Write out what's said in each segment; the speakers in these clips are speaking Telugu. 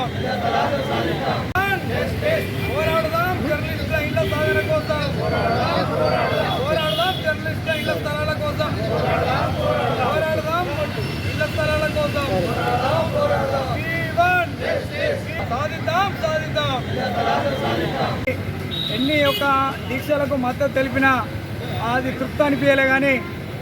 సాధిద్దాం పోరాడదాం జర్నలిస్టుల ఇళ్ళ సాధన కోసం పోరాడదాం జర్నలిస్టుల ఇళ్ళ స్థలాల కోసం పోరాడదాం ఇళ్ళ స్థలాల కోసం సాధిద్దాం సాధిద్దాం ఎన్ని యొక్క దీక్షలకు మద్దతు తెలిపినా అది తృప్తి అనిపించలే కానీ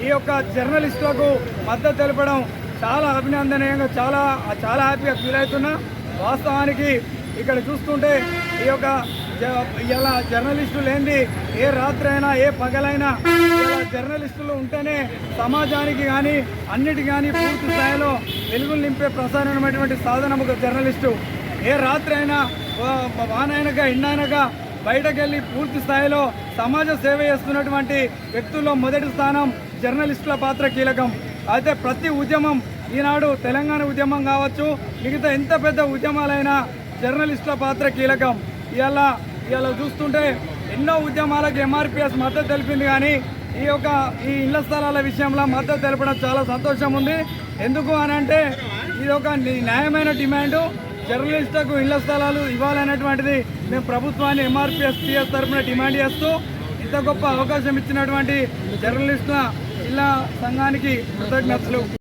ఈ యొక్క జర్నలిస్టులకు మద్దతు తెలపడం చాలా అభినందనీయంగా చాలా చాలా హ్యాపీగా ఫీల్ అవుతున్నా. వాస్తవానికి ఇక్కడ చూస్తుంటే ఈ యొక్క జ- ఇలా జర్నలిస్టులు లేనిది ఏ రాత్రి అయినా ఏ పగలైనా ఇలా జర్నలిస్టులు ఉంటేనే సమాజానికి కానీ అన్నిటి కానీ పూర్తి స్థాయిలో వెలుగులు నింపే ప్రసారమైనటువంటి సాధనం ఒక జర్నలిస్టు. ఏ రాత్రి అయినా వానైనగా ఎండైనగా బయటకెళ్ళి పూర్తి స్థాయిలో సమాజ సేవ చేస్తున్నటువంటి వ్యక్తుల్లో మొదటి స్థానం జర్నలిస్టుల పాత్ర కీలకం. అయితే ప్రతి ఉద్యమం ఈనాడు తెలంగాణ ఉద్యమం కావచ్చు మిగతా ఎంత పెద్ద ఉద్యమాలైనా జర్నలిస్టుల పాత్ర కీలకం. ఇవాళ ఇవాళ చూస్తుంటే ఎన్నో ఉద్యమాలకు ఎంఆర్పిఎస్ మద్దతు తెలిపింది కానీ ఈ యొక్క ఈ ఇళ్ళ స్థలాల విషయంలో మద్దతు తెలపడం చాలా సంతోషం ఉంది. ఎందుకు అని అంటే ఇది ఒక న్యాయమైన డిమాండు. జర్నలిస్టులకు ఇళ్ళ స్థలాలు ఇవ్వాలనేటువంటిది మేము ప్రభుత్వాన్ని ఎంఆర్పిఎస్ టీఎస్ తరఫున డిమాండ్ చేస్తూ ఇంత గొప్ప అవకాశం ఇచ్చినటువంటి జర్నలిస్టుల జిల్లా సంఘానికి కృతజ్ఞతలు.